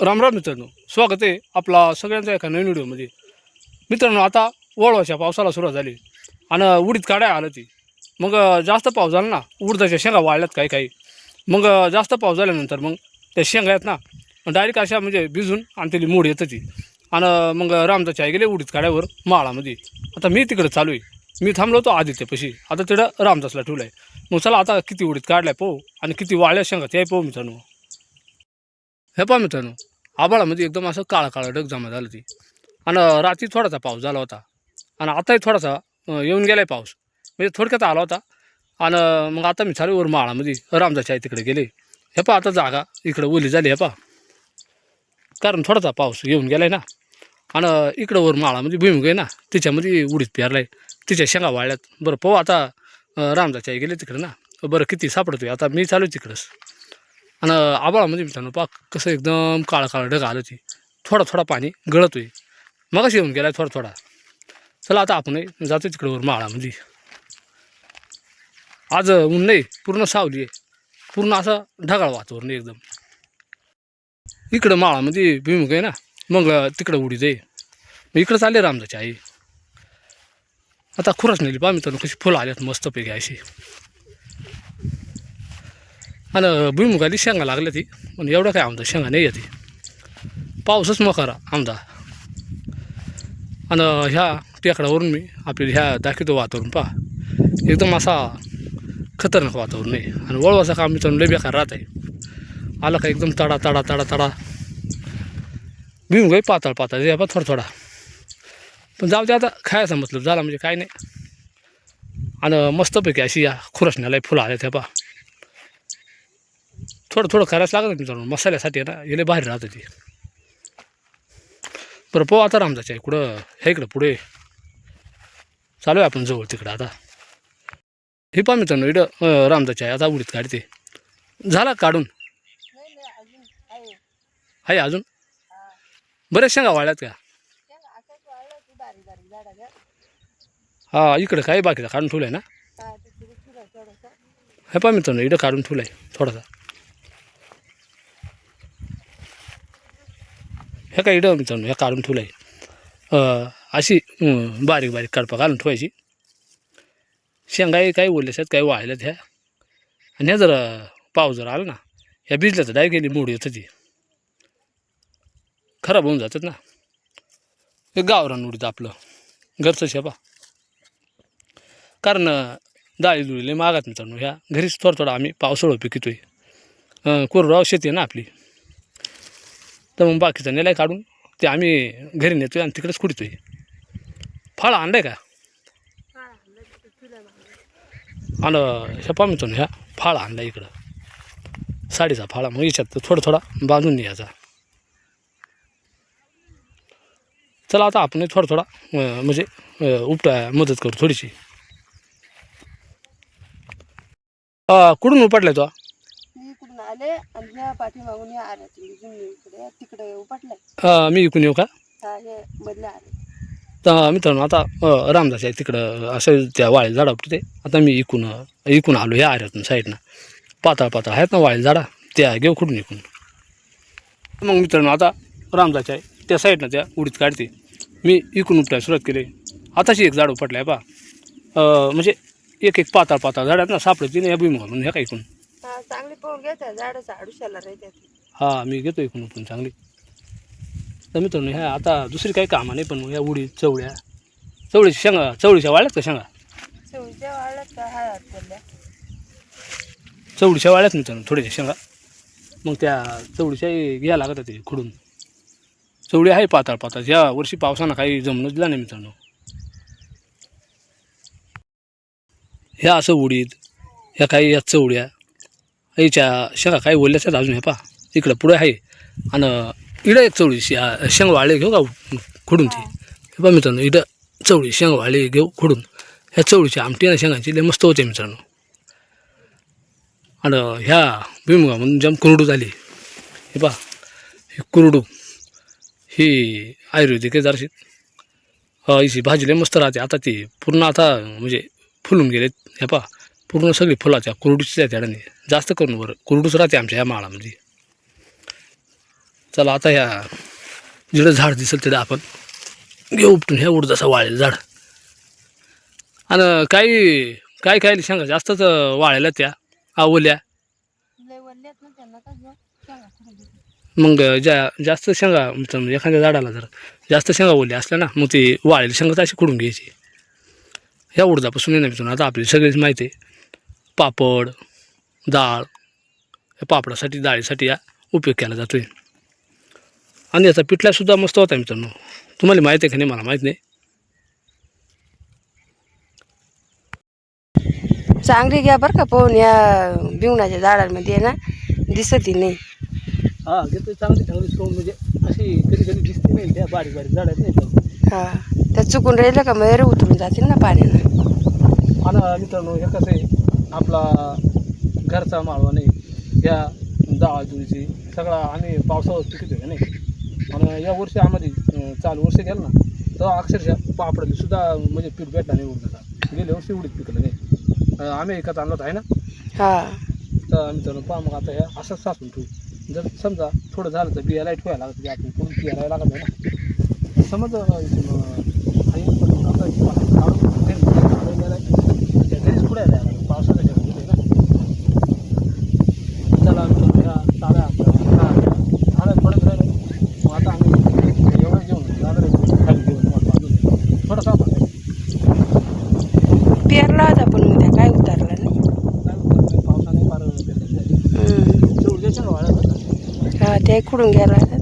राम राम मित्रांनो स्वागत आहे आपला सगळ्यांचा एका नवीन व्हिडिओमध्ये. मित्रांनो आता वळवाच्या पावसाला सुरुवात झाली आणि उडीत काढाय आलं ती. मग जास्त पाऊस झाला ना उडदाच्या शेंगा वाळल्यात काही काही. मग जास्त पाऊस झाल्यानंतर मग त्या शेंगा आहेत ना डायरेक्ट अशा म्हणजे भिजून आणि त्याची मूड येतं ती. आणि मग रामदाची आई गेले उडीत काढ्यावर माळामध्ये. आता मी तिकडं चालू आहे. मी थांबलो होतो आदित्यपाशी आता तिकडं रामदासला ठेवलं आहे मग चला आता किती उडीत काढलाय पाहू आणि किती वाळल्या शेंगा ते पाहू मित्रांनो. हे पहा मित्रांनो आभाळामध्ये एकदम असं काळा काळा ढग जमा झालं ती. आणि रात्री थोडासा पाऊस झाला होता. आणि आताही थोडासा येऊन गेलाय पाऊस. म्हणजे थोडक्यात आला होता. आणि मग आता मी चालू वर माळामध्ये रामदाच्या आई तिकडे गेले. हे पहा आता जागा इकडं ओली झाली हे पहा. कारण थोडासा पाऊस येऊन गेलाय ना. आणि इकडं वर माळामध्ये भुईमुग आहे ना. तिच्यामध्ये उडीत पेरलाय. तिच्या शेंगा वाळल्यात. बरं पाहू आता अं, रामदाच्या गेले तिकडे ना. बरं किती सापडतोय. आता मी चालू आहे तिकडंच. आणि आबाळामध्ये मित्रांनो पा कसं एकदम काळं काळं ढग आलं ते. थोडा थोडा पाणी गळत गळतोय. मगच येऊन गेला थोडा थोडा. चला आता आपण जातो तिकडे वर माळामध्ये. आज ऊन नाही पूर्ण सावली आहे. पूर्ण असं ढगाळ वातावरण आहे एकदम. इकडं माळामध्ये भुईमुख आहे ना. मग तिकडं उडीत आहे. मग इकडं चालले रामदाची आई. आता खुरच नेली पहा मित्रांनो कशी फुलं आल्यात मस्तपैकी अशी. आणि भुईमुगाली शेंगा लागल्या ती पण एवढं काय आमदा शेंगा नाही येते पाऊसच मखरा आमदा आणि ह्या टेकडावरून मी आपली ह्या दाखवतो वातावरण पहा. एकदम असा खतरनाक वातावरण आहे. आणि वळवाचा काम मित्रांनो लय बेकार राहत आहे. आला का एकदम तडा तडा तडा तडा. भुईमुगाही पातळ पातळ या पहा थोडा थोडा. पण जाऊ दे आता खायचा मतलब झाला म्हणजे काय नाही. आणि मस्तपैकी अशी या खुरसण्याला फुलं आल्या त्या पहा. थोडं थोडं करायच लागत मित्रांनो मसाल्यासाठी ना येले बाहेर राहतं ते. बरं पाहू आता रामदाच्या आहे कुठं हे इकडं पुढे. चालू आहे आपण जवळ तिकडं आता. हे पहा मित्रांनो इकडं अं, आहे आता उडीत काढते झाला काढून? आहे अजून? बरेच शेंगा वाळल्यात का? हा इकडं काय बाकीचा काढून ठेवलं आहे ना? हे पहा मित्रांनो इकडं काढून ठेवलं आहे थोडासा. हे काही इकडं मित्रांनो हे काढून ठेवलं आहे अशी बारीक बारीक कडपा घालून ठेवायची. शेंगाही काही ओढल्याच्यात काही वाळल्यात ह्या. आणि ह्या जर पाऊस जर आला ना ह्या भिजल्या तर डाय गेली मोड येतं ती. खराब होऊन जातात ना. हे गावरान उडीत आपलं. घरचं शेपा. कारण डाळी दुळीले मागात मित्रांनो ह्या. घरीच थोडं थोडं आम्ही पावसाळं पिकतोय. कोरडाव शेती आहे ना आपली. तर मग बाकीचं नेलाय काढून ते आम्ही घरी नेतोय आणि तिकडेच कुडतोय फळ आणलंय का? आणलं तिथे फुलं मागं. आणि ह्या पहा आणलं ह्या आणला इकडं. साडीचा फाळा मग याच्यात थोडा थोडा बांधून न्यायचा चला आता आपण थोडा थोडा म्हणजे उपटा मदत करू थोडीशी. कुठून उपटलाय तो? आले आणि ह्या पाठीमागून ह्या आल्या तुम्ही जुनी इकडे तिकडे उपटलंय अं, मी इकून येऊ का? हा हे आले तर मित्रांनो आता अं, रामदास आहे तिकडं असं त्या वाळी झाडा ते आता मी इकून इकून आलो ह्या आऱ्यातून साईडनं. पातळ पातळ आहेत ना वाळी झाडा? त्या घेऊ कुठून इकून? मग मित्रांनो आता रामदास आहे त्या साईडनं त्या उडीत काढते. मी इकून उपटायला सुरुवात केली. आताशी एक झाड उपटलं आहे पा म्हणजे एक एक पातळ पातळ झाड आहेत ना सापडते ना या भुईमुगा म्हणून ह्या का इकून? हा चांगली पोळ घ्यायचं झाडाचं आडुशाला राहते हा मी घेतो इकून उठून चांगली. तर मित्रांनो ह्या आता दुसरी काही कामं नाही पण मग ह्या उडीद चवळ्या चवळीच्या शेंगा चवळीच्या वाळ्यात का शेंगा? शेवच्या वाळल्यात का वाळ्यात मित्रांनो थोड्याशा शेंगा. मग त्या चवडीच्या घ्या लागत ते खुडून. चवडी आहे पाताळ पाताळ. या वर्षी पावसानं काही जमणं दिला नाही मित्रांनो. ह्या असं उडीद ह्या काही या चवड्या याच्या शेंगा काही ओल्याच्यात अजून हे पा इकडं पुढे आहे. आणि इडं एक चवळी शेंग वाळे घेऊ का खुडून ती? हे पा मित्रांनो इडं चवळी शेंग वाळे घेऊ खुडून. ह्या चवळीची आमटी आणि शेंगाची लय मस्त होते मित्रांनो. आणि ह्या भुईमुगामधून जम कुरडू झाली. हे पा ही कुरडू ही आयुर्वेदिक आहे जराशी. हा हिची भाजी लय मस्त राहते. आता ती पूर्ण आता म्हणजे फुलून गेलेत. हे पा पूर्ण सगळी फुलाच्या कुरडूच त्या त्याने जास्त करून बरं कुरडूच राहते आमच्या ह्या माळामध्ये. चला आता ह्या जिकडं झाड दिसेल तिथं आपण. घेऊ उपटून ह्या उडदाचं वाळेल झाड. आणि काही काही काही शेंगा जास्तच वाळायला त्या आवल्या. सांगा. मग ज्या जास्त शेंगा एखाद्या झाडाला जर जास्त शेंगा ओल्या असल्या ना मग ती वाळेल शेंगा तर अशी खुडून घ्यायची. ह्या उडदापासून येणार आता आपली सगळीच माहिती आहे. पापड डाळ या पापडासाठी डाळीसाठी या उपयोग केला जातो आहे आणि याचा पिठलासुद्धा मस्त होता मित्रांनो. तुम्हाला माहिती आहे का नाही? मला माहीत नाही. चांगली घ्या बरं का पाहून. या बिवणाच्या झाडांमध्ये आहे ना दिसत नाही. हां घेतो चांगली चांगली स्टोन म्हणजे अशी कधी कधी दिसते नाही त्या बारीक बारीक झाड आहेत नाही हा त्या चुकून राहिलं का मग उतरून जातील ना पाण्यानं? आणि मित्रांनो हे कसं आहे? आपला घरचा माळवा नाही या डाळ जुळीची सगळा आम्ही पावसावर पिकत आहे नाही? आणि या वर्षी आम्हाला चालू वर्ष गेलं ना तर अक्षरशः पापडले सुद्धा म्हणजे पीठ भेटला नाही उडदाचा गेल्या वर्षी उडीत पिकलं नाही. आम्ही एकात आणलं आहे ना? हा. तर मित्रांनो पहा मग आता ह्या असंच साचून ठेवू. जर समजा थोडं झालं तर बियाला ठेवायला लागतं की आपण कोण बियाला लागत आहे ना? समज आता जी पाणी काढून ते काढलेलं आहे, त्या घरीच पुढे यायला लागलं, पावसाच्या ह्याच्यामध्ये ना. चला मित्रांनो, ह्या ताळ्या आपल्या हा, झाडं पडत राहिले मग आता आम्ही एवढं घेऊन जाणार आहे खाली घेऊन मग बाजूला. थोडासा आपण पेरला होता पण उद्या काय उतारला नाही काय म्हणतात, पावसाने फार बेकार झाली. हम्म. ते ऊर्जेच्या वाळत होता हा खुडून घ्यायला होता.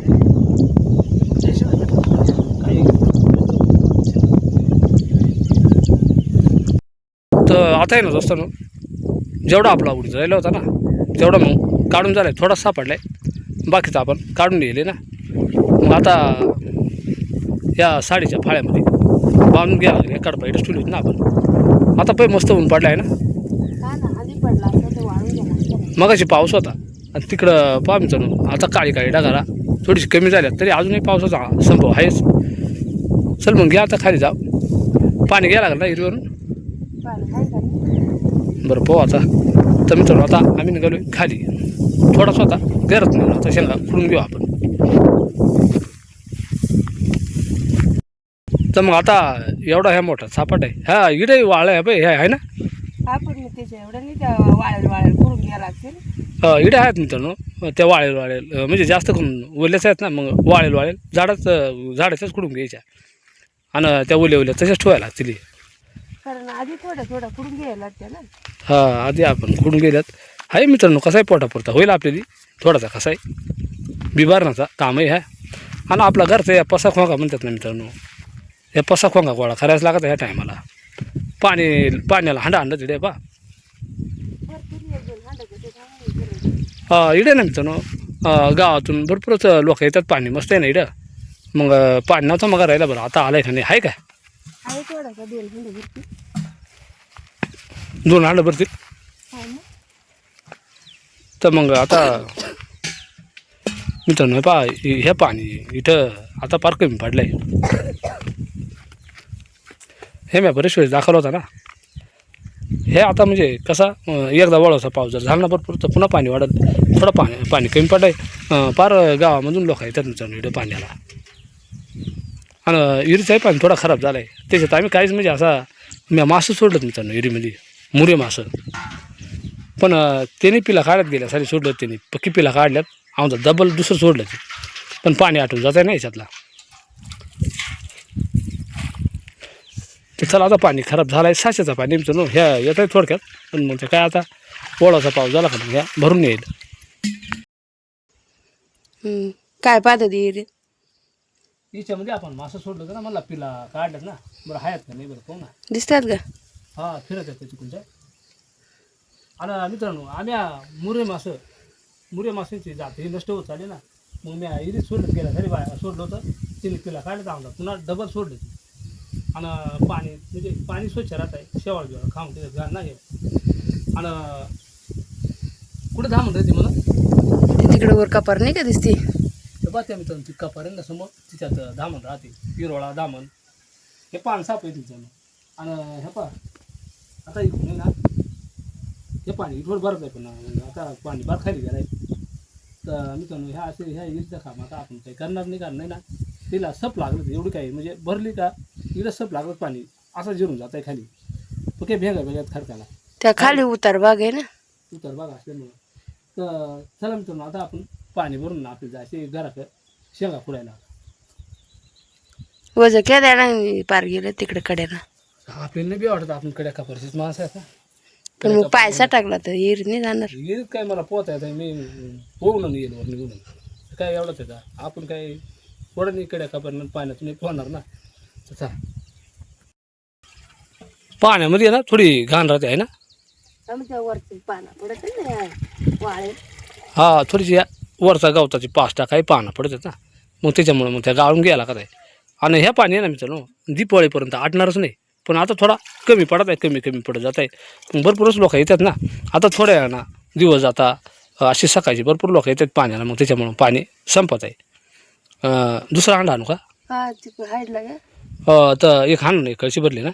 तर आता आहे ना दोस्तानो जेवढा आपला आवडीचा राहिला होता ना तेवढा मग काढून झालाय थोडा सापडलाय. बाकीचा आपण काढून गेले ना. मग आता या साडीच्या फाळ्यामध्ये बांधून घ्यायला लागले कडपाईट ठेवली ना आपण. आता पै मस्त ऊन पडला आहे ना. गेला मगाशी पाऊस होता. आणि तिकडं पहा चालू आता काळी काळी डागाला थोडीशी कमी झाल्या तरी अजूनही पावसाचा संभव आहेच. चल मग घ्या आता खाली जाऊ. पाणी घ्यायला लागलं ना हिरवरून? बरं पाहू आता. तर मित्रांनो आता आम्ही निघालो खाली. थोडासा होता गरज नाही आता शेंगा खुडून घेऊ आपण. तर मग आता एवढा ह्या मोठा सापाट आहे. हा इडे वाळ आहे बाई हे आहे ना? हा पण मग त्याच्या एवढं नाही त्या वाळेल वाळेल करून लागतील. अं, इडे आहेत मित्रांनो. त्या वाळेल वाळेल अं, म्हणजे जास्त करून ओल्याच आहेत ना मग वाळेल वाळेल झाडाच झाडाच्याच खुडून घ्यायच्या? आणि त्या ओल्या ओल्या तशाच ठेवायला लागतील कारण आधी थोडं थोडं करून घ्यायला लागते ना. हा आधी आपण खुडून गेल्यात? आहे मित्रांनो कसा आहे पोटापुरता? होईल आपल्याली? थोडासा कसा आहे? बिबारणाचा कामही आहे आणि आपला घरचा या पसा खोंगा म्हणतात ना मित्रांनो या पसा खोंगा गोळा करायच लागत ह्या टायमाला पाणी पाण्याला हांडा हांडा तिडे बा. हा, इडे ना. मित्रांनो गावातून भरपूरच लोक येतात पाणी मस्त आहे ना इडं. मग पाणी नव्हतं मग राहिलं बरं आता आलंय का नाही आहे काय दोन हांडं भरतील. तर मग आता मित्रांनो पा हे पाणी इथं आता पार कमी पडलं आहे हे मी बरेच वेळेस दाखवलं होता ना. हे आता म्हणजे कसा एकदा वळवसा पाऊस. जर झाला ना भरपूर तर पुन्हा पाणी वाढत थोडं पाणी पाणी कमी पडलं आहे पार गावामधून लोक येतात मित्रांनो इथं पाण्याला. आणि विहिरीचाही पाणी थोडा खराब झाला आहे त्याच्यात आम्ही काहीच म्हणजे असा मी मासं सोडलं मित्रांनो विहिरीमध्ये मुरे मासं. पण त्याने पिला काढत गेल्या सारी सोडलं त्यांनी. पक्की पिला काढल्यात. आमचा डबल दुसरं सोडलं ते. पण पाणी आटून जात आहे ना याच्यातला. ते चला आता पाणी खराब झालं आहे साच्याचं पाणी मित्रांनो ह्या येत आहे थोडक्यात. पण मग ते काय आता ओळाचा पाऊस झाला का मग ह्या भरून येईल. हम्म. काय पद्धती रे याच्यामध्ये आपण मासं सोडलं होतं ना मला पिला काढल्यात ना. बरं आहेत का नाही बरं पाहू ना. दिसतात का? हा फिरत येते तिकडच्या आणि मित्रांनो आम्ही मुरे मासं मुरे माशांची जात ही नष्ट होत चालली ना. मग मी इरीत सोडलं गेलं घरी बाय सोडलं होतं. तिने तिला काढलं आमला पुन्हा डबल सोडलं आणि पाणी म्हणजे पाणी स्वच्छ राहत आहे शेवाळ बिवाळ खाऊन तिथं घाण नाही. आणि कुठं धामण राहते म्हणा ते तिकडे वर कपार नाही का दिसते? तर बा त्या मित्रांनो ती कपाऱ्यांना समोर तिच्यात धामण राहते पिरोळा धामण. हे पान साप आहे तिचं आणि हे पा आता इकडून आहे ना हे पाणी इथवर भरत आहे पण आता पाणी बार खाली गेलं आहे तर मित्रांनो ह्या असे ह्या इरीचं काम आता आपण काही करणार नाही कारण नाही ना तिला सप लागलं एवढी काही. म्हणजे भरली का इकडं सप लागलं पाणी. असं जिरून जात आहे खाली. तो काही भेगा भेगात खडकाला त्या खाली उतार बाग आहे ना? उतर बघा असल्यामुळं. तर चला मित्रांनो आता आपण पाणी भरून ना आपली जायचे घरात शेंगा फुडायला. वज केल्या ना पार गेलं तिकडे कड्याला आपल्याला नाही बी वाटत आपण कडे कापरचीच माणसं आहे का पण मग पायसा टाकला तर येर नाही जाणार. येईल काय मला पोहता येत मी पोहून येईल वर निघून काय एवढंच आहे का? आपण काय थोडं नाही कडे कापर पाण्यातून नाही पोहणार ना. तसा पाण्यामध्ये ना थोडी घाण राहते आहे ना? आमच्या वरती पाना पडत ना वाळे. हा थोडीशी या वरचा गवताची पाच टाकाही पानं पडतात ना. मग त्याच्यामुळे मग त्या गाळून घ्यायला का आणि ह्या पाणी आहे ना मित्रांनो दीपावळीपर्यंत आटणारच नाही. पण आता थोडा कमी पडत आहे कमी कमी पडत जात आहे. भरपूरच लोक येतात ना. आता थोड्या ना दिवस जाता अशी सकाळची भरपूर लोक येतात पाण्याला मग त्याच्यामुळं पाणी संपत आहे. अं, दुसरा हांडा आणू का? हा तिकडे अं, तर एक हांडा नाही कळशी भरली ना?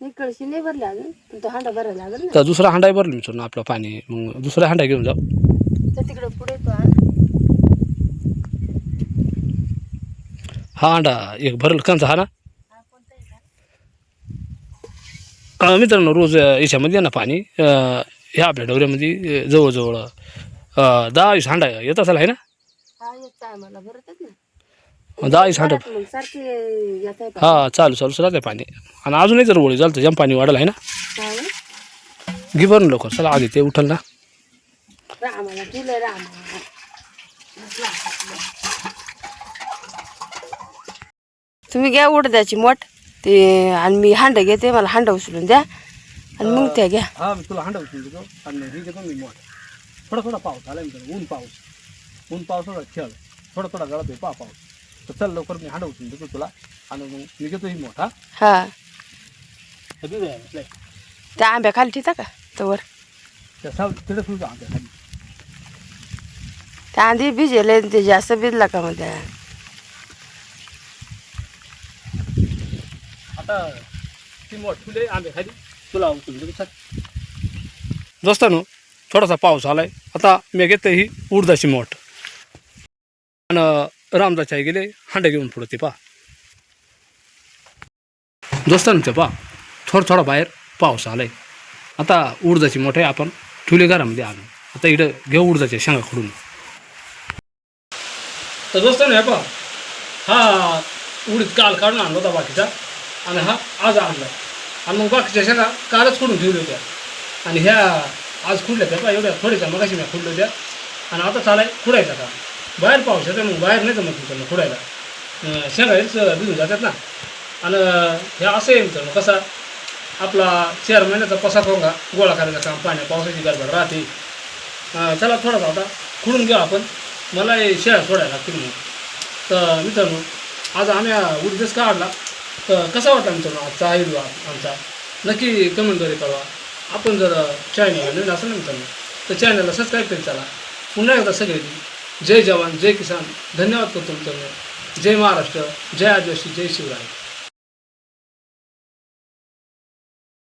नाही कळशी नाही भरली अजून पण तो हांडा भरायला लागेल ना. तर दुसरा हांडाही भरली मित्रांनो आपलं पाणी मग दुसरा हांडा घेऊन जाऊ. तर तिकडे पुढे तो. हा हांडा एक भरल कंचा हा ना? अं, मित्रांनो रोज अं, याच्यामध्ये आहे ना पाणी अं, ह्या आपल्या डवऱ्यामध्ये अं, जवळजवळ अं, दहा वीस हांडा येत असेल आहे ना? हा येत आहे मला भरतच ना सारखे येत आहे हा चालू चालूच राहते पाणी. आणि अजूनही जर ओळी झालं तर जम पाणी वाढलं आहे ना. हा? घे बरं लवकर चला आधी ते उठल ना. रामाला दिलं रामा. तुम्ही घ्या उडद्याची मोठ ते आणि मी हांडं घेते मला हांडं उचलून द्या. आणि मग त्या घ्या. हा मी तुला हांडा उचलून देतो. आणि हे घेतो मी मोठ. थोडा थोडा पाऊस आला ऊन पाऊस. ऊन पावसाचा खेळ. थोडा थोडा गळतोय पा पाऊस तर चल लवकर मी हांडा उचलून देतो तुला. आणि मग मी घेतो ही. मोठा हा आपल्या. त्या आंब्या खाली ठेवता का? तवर त्या साव तिकडे सुद्धा आमच्या खाली. त्या आधी भिजेले ते जास्त भिजला का मग त्या आता ती मोठ फुले आंबे खाली. तुला उचलून देतो चल. दोस्तानो थोडासा पाऊस आलाय. आता मी घेते ही उडदाची मोठ. आणि रामदास आई गेले हांडे घेऊन पुढे ते पा दोस्तानो ते पा थोडं थोडा बाहेर पाऊस आलाय. आता उडदाची मोठे आपण ठेवले घरामध्ये आणून आता इकडं घेऊ उडदाच्या शेंगा खोडून. तर दोस्तानो हे पा हा उडीद काल काढून आणला होता बाकीचा. आणि हा आज आणला. आणि मग बाकीच्या शेंगा कालच खोडून ठेवल्या होत्या. आणि ह्या आज खुडल्या त्या पा एवढ्या थोड्याशा मगाशी मी खुडल्या होत्या. आणि आता चालाय खुडायचा का बाहेर पाऊस येतो मग बाहेर नाही जमत मित्रांनो खुडायला. अं, भिजून जातात ना. आणि हे असं आहे मित्रांनो कसा आपला चार महिन्याचा पसा कोंगा गोळा करायचा काम पाण्या पावसाची गडबड राहते. चला थोडासा आता खुडून घेऊ आपण. मला हे शेळ्या सोडायला लागतील मग तर मित्रांनो आज आम्ही हा उद्देश काढला. तर कसा वाटला मित्रांनो आजचा हा व्हिडिओ आमचा? नक्की कमेंटद्वारे कळवा. आपण जर चॅनल नवीन असेल ना मित्रांनो तर चॅनलला सबस्क्राईब करीत चला. पुन्हा एकदा सगळे जय जवान जय किसान. धन्यवाद करतो तुमचं जय महाराष्ट्र जय आदिवासी जय शिवराय.